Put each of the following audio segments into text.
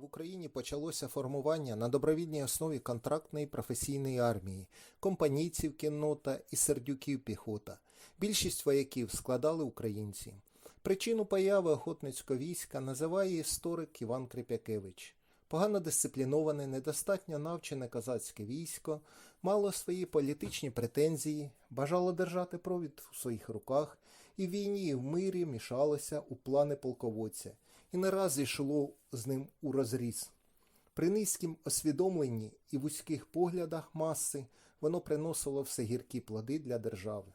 В Україні почалося формування на добровільній основі контрактної професійної армії, компанійців кіннота і сердюків піхота. Більшість вояків складали українці. Причину появи охотницького війська називає історик Іван Крипякевич. Погано дисципліноване, недостатньо навчене козацьке військо мало свої політичні претензії, бажало держати провід у своїх руках, і в війні, і в мирі мішалося у плани полководця, і не раз йшло з ним у розріз. При низькім освідомленні і вузьких поглядах маси воно приносило все гіркі плоди для держави.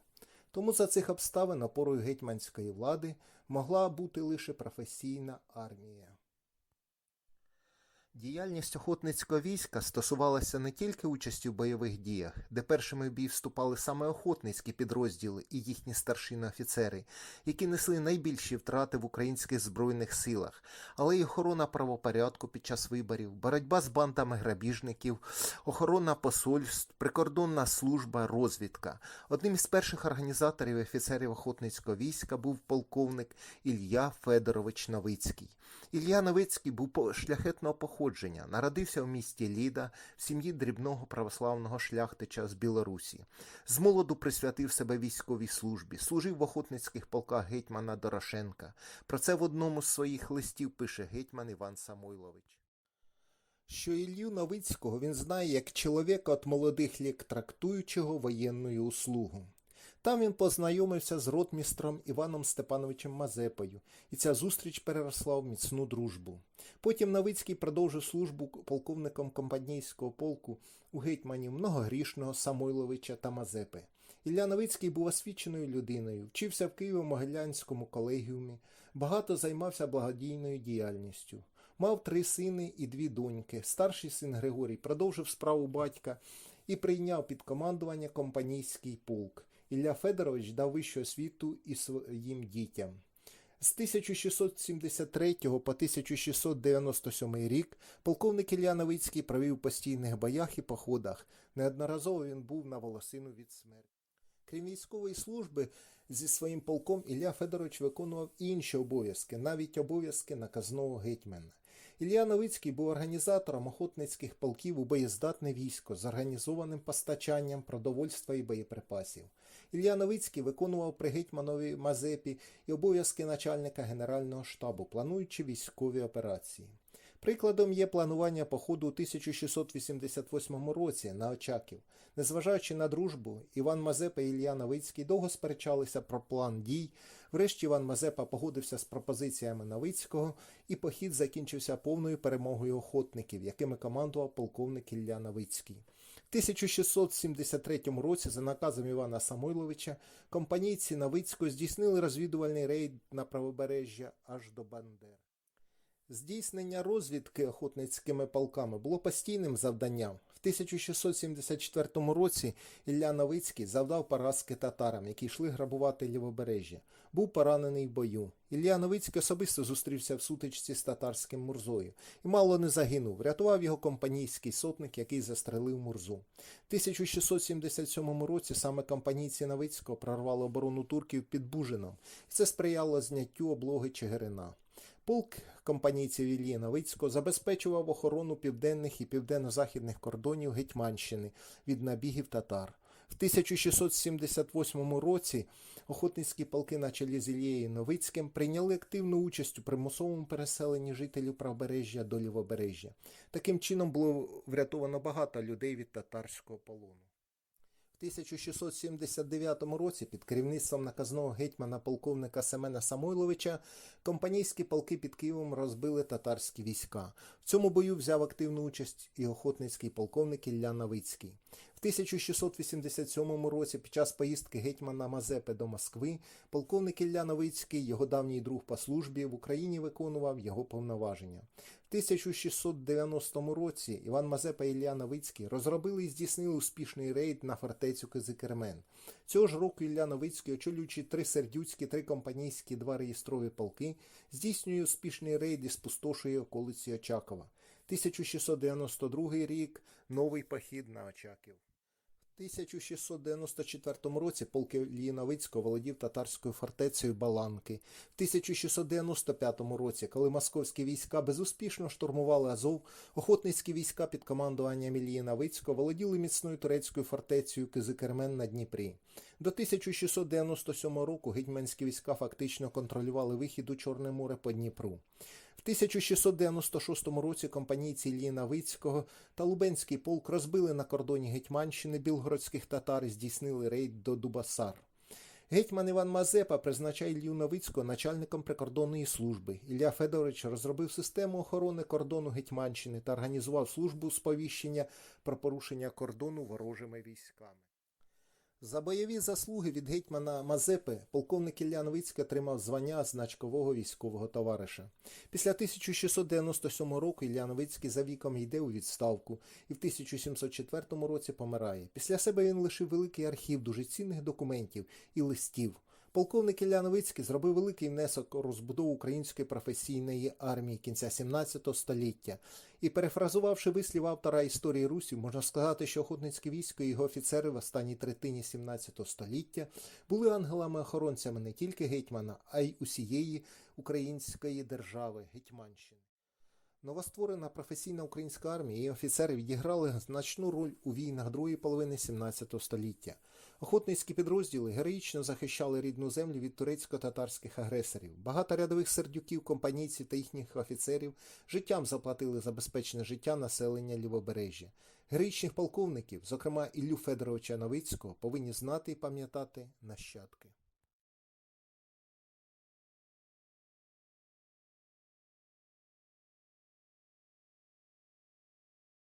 Тому за цих обставин опорою гетьманської влади могла бути лише професійна армія. Діяльність охотницького війська стосувалася не тільки участі в бойових діях, де першими в бій вступали саме охотницькі підрозділи і їхні старшини офіцери, які несли найбільші втрати в українських збройних силах, але й охорона правопорядку під час виборів, боротьба з бандами грабіжників, охорона посольств, прикордонна служба, розвідка. Одним із перших організаторів офіцерів охотницького війська був полковник Ілля Федорович Новицький. Ілля Новицький був шляхетного походження, народився в місті Ліда в сім'ї дрібного православного шляхтича з Білорусі. З молоду присвятив себе військовій службі, служив в охотницьких полках гетьмана Дорошенка. Про це в одному з своїх листів пише гетьман Іван Самойлович. Що Ілью Новицького він знає як чоловіка от молодих лік трактуючого воєнною услугу. Там він познайомився з ротмістром Іваном Степановичем Мазепою, і ця зустріч переросла в міцну дружбу. Потім Новицький продовжив службу полковником компанійського полку у гетьманів многогрішного Самойловича та Мазепи. Ілля Новицький був освіченою людиною, вчився в Києво-Могилянському колегіумі, багато займався благодійною діяльністю. Мав три сини і дві доньки. Старший син Григорій продовжив справу батька і прийняв під командування компанійський полк. Ілля Федорович дав вищу освіту і своїм дітям. З 1673 по 1697 рік полковник Ілля Новицький провів у постійних боях і походах. Неодноразово він був на волосину від смерті. Крім військової служби, зі своїм полком Ілля Федорович виконував інші обов'язки, навіть обов'язки наказного гетьмана. Ілля Новицький був організатором охотницьких полків у боєздатне військо з організованим постачанням продовольства і боєприпасів. Ілля Новицький виконував при гетьманові Мазепі і обов'язки начальника Генерального штабу, плануючи військові операції. Прикладом є планування походу у 1688 році на Очаків. Незважаючи на дружбу, Іван Мазепа і Ілля Новицький довго сперечалися про план дій. Врешті Іван Мазепа погодився з пропозиціями Новицького, і похід закінчився повною перемогою охотників, якими командував полковник Ілля Новицький. В 1673 році, за наказом Івана Самойловича, компанійці Новицького здійснили розвідувальний рейд на правобережжя аж до Бандер. Здійснення розвідки охотницькими полками було постійним завданням. В 1674 році Ілля Новицький завдав поразки татарам, які йшли грабувати лівобережжя. Був поранений в бою. Ілля Новицький особисто зустрівся в сутичці з татарським Мурзою і мало не загинув. Врятував його компанійський сотник, який застрелив Мурзу. В 1677 році саме компанійці Новицького прорвали оборону турків під Бужином, і це сприяло зняттю облоги Чигирина. Полк компанійців Іллі Новицького забезпечував охорону південних і південно-західних кордонів Гетьманщини від набігів татар. В 1678 році охотницькі полки на чолі з Іллєю Новицьким прийняли активну участь у примусовому переселенні жителів правобережжя до лівобережжя. Таким чином було врятовано багато людей від татарського полону. В 1679 році під керівництвом наказного гетьмана полковника Семена Самойловича компанійські полки під Києвом розбили татарські війська. В цьому бою взяв активну участь і охотницький полковник Ілля Новицький. В 1687 році під час поїздки гетьмана Мазепи до Москви полковник Ілля Новицький, його давній друг по службі, в Україні виконував його повноваження. В 1690 році Іван Мазепа і Ілля Новицький розробили і здійснили успішний рейд на фортецю Кизикермен. Цього ж року Ілля Новицький, очолюючи три сердюцькі, три компанійські, два реєстрові полки, здійснює успішний рейд і спустошує околиці Очакова. 1692 рік новий похід на Очаків. В 1694 році полк Іллі володів татарською фортецею Баланки. В 1695 році, коли московські війська безуспішно штурмували Азов, охотницькі війська під командуванням Іллі володіли міцною турецькою фортецею Кизикермен на Дніпрі. До 1697 року гетьманські війська фактично контролювали вихід у Чорне море по Дніпру. В 1696 році компанійці Іллі Новицького та Лубенський полк розбили на кордоні Гетьманщини білгородських татар і здійснили рейд до Дубасар. Гетьман Іван Мазепа призначає Іллю Новицького начальником прикордонної служби. Ілля Федорович розробив систему охорони кордону Гетьманщини та організував службу сповіщення про порушення кордону ворожими військами. За бойові заслуги від гетьмана Мазепи полковник Ілля Новицький отримав звання значкового військового товариша. Після 1697 року Ілля Новицький за віком йде у відставку і в 1704 році помирає. Після себе він лишив великий архів дуже цінних документів і листів. Полковник Ілля Новицький зробив великий внесок у розбудову української професійної армії кінця 17 століття. І перефразувавши вислів автора історії Русі, можна сказати, що охотницьке військо і його офіцери в останній третині 17 століття були ангелами-охоронцями не тільки гетьмана, а й усієї української держави Гетьманщини. Новостворена професійна українська армія і офіцери відіграли значну роль у війнах другої половини 17 століття. Охотницькі підрозділи героїчно захищали рідну землю від турецько-татарських агресорів. Багато рядових сердюків, компанійців та їхніх офіцерів життям заплатили за безпечне життя населення Лівобережжя. Героїчних полковників, зокрема Іллю Федоровича Новицького, повинні знати і пам'ятати нащадки.